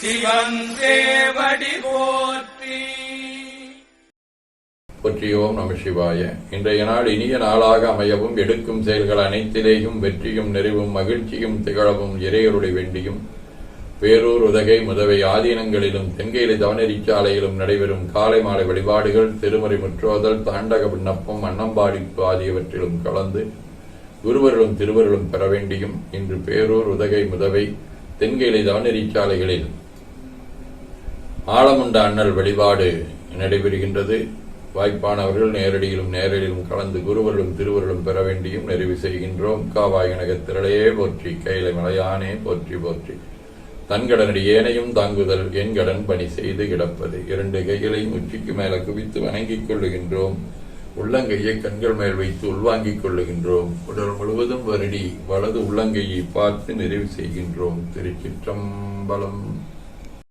சிவன் தேவடி போற்றி. போற்றியோம் நம சிவாய. இன்றைய நாள் இனிய நாளாக அமையவும் எடுக்கும் செயல்கள் அனைத்திலேயும் வெற்றியும் நிறைவும் மகிழ்ச்சியும் திகழவும் இறையருடைய வேண்டியும். பேரூர் உதகை முதவை ஆதீனங்களிலும் தென்கையிலை தவனரிச்சாலையிலும் நடைபெறும் காலை மாலை வழிபாடுகள் திருமறை முற்றோதல் தாண்டக விண்ணப்பம் அன்னம்பாடிப்பு ஆகியவற்றிலும் கலந்து குருவர்களும் திருவர்களும் பெற வேண்டியும் இன்று பேரூர் உதகை முதவை தென்கையிலை தவனரிச்சாலைகளில் ஆழமுண்ட அண்ணல் வழிபாடு நடைபெறுகின்றது. வாய்ப்பானவர்கள் நேரடியிலும் நேரடியிலும் கலந்து குருவர்களும் திருவருளும் பெற வேண்டியும் நிறைவு செய்கின்றோம். காவாயனக திரளையே போற்றி கையில மலையானே போற்றி போற்றி. தன்கடனடி ஏனையும் தாங்குதல் என் கடன் பணி செய்து கிடப்பது. இரண்டு கைகளையும் உச்சிக்கு மேல குவித்து வணங்கிக் கொள்ளுகின்றோம். உள்ளங்கையை கண்கள் மேல் வைத்து உள்வாங்கிக் கொள்ளுகின்றோம். உடல் முழுவதும் வருடி வலது உள்ளங்கையை பார்த்து நிறைவு செய்கின்றோம். திருச்சிற்றம்பலம்.